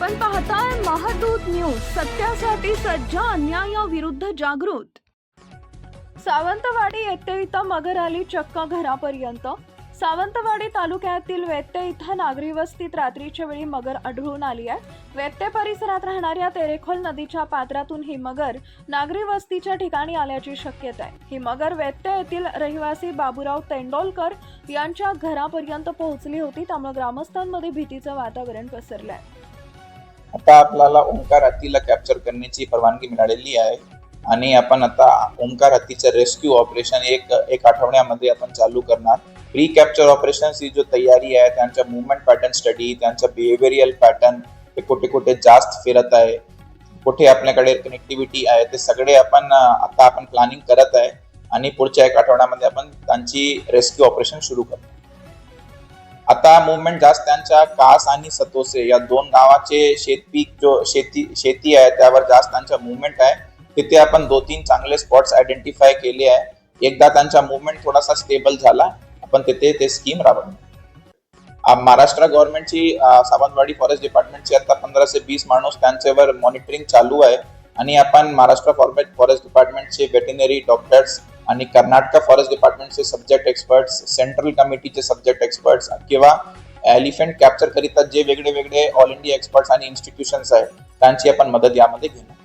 आपण पाहताय महादूत न्यूज सत्यासाठी सज्ज अन्यायाविरुद्ध जागृत. सावंतवाडी येथे इथं मगर आली चक्क घरापर्यंत. सावंतवाडी तालुक्यातील वेत्ते इथं नागरी वस्तीत रात्रीच्या वेळी मगर आढळून आली आहे. वेत्ते परिसरात राहणाऱ्या तेरेखोल नदीच्या पात्रातून ही मगर नागरी वस्तीच्या ठिकाणी आल्याची शक्यता आहे. ही मगर वेत्ते येथील रहिवासी बाबूराव तेंडोलकर यांच्या घरापर्यंत पोहोचली होती त्यामुळे ग्रामस्थांमध्ये भीतीचं वातावरण पसरलं आहे आता आपल्याला ओंकार हत्तीला कॅप्चर करण्याची परवानगी मिळालेली आहे. आणि आपण आता ओंकार हत्तीचं रेस्क्यू ऑपरेशन एक एक आठवड्यामध्ये आपण चालू करणार. प्री कॅप्चर ऑपरेशन ही जो तयारी आहे त्यांचा मुवमेंट पॅटर्न स्टडी त्यांचा बिहेवियरियल पॅटर्न ते कुठे कुठे जास्त फिरत आहे कुठे आपल्याकडे कनेक्टिव्हिटी आहे ते सगळे आपण आता आपण प्लॅनिंग करत आहे. आणि पुढच्या एक आठवड्यामध्ये आपण त्यांची रेस्क्यू ऑपरेशन सुरू करतो आता मुवमेंट जास्त त्यांच्या कास आणि सतोसे या दोन गावाचे शेतपीक जो शेती शेती आहे त्यावर जास्त त्यांचा मुवमेंट आहे. तिथे आपण दो तीन चांगले स्पॉट्स आयडेंटिफाय केले आहे. एकदा त्यांचा मुवमेंट थोडासा स्टेबल झाला. आपण तिथे ते स्कीम राबवली महाराष्ट्र गव्हर्नमेंटची सावंतवाडी फॉरेस्ट डिपार्टमेंटची आता पंधरा ते वीस माणूस त्यांच्यावर मॉनिटरिंग चालू आहे. आणि आपण महाराष्ट्र फॉर्मेट फॉरेस्ट डिपार्टमेंटचे वेटेनरी डॉक्टर्स आणि कर्नाटक फॉरेस्ट डिपार्टमेंटचे सब्जेक्ट एक्सपर्ट्स सेंट्रल कमिटीचे सब्जेक्ट एक्सपर्ट्स किंवा एलिफंट कॅप्चर करिता जे वेगळे वेगळे ऑल इंडिया एक्सपर्ट्स आणि इन्स्टिट्यूशन्स आहेत त्यांची आपण मदत यामध्ये घेणार.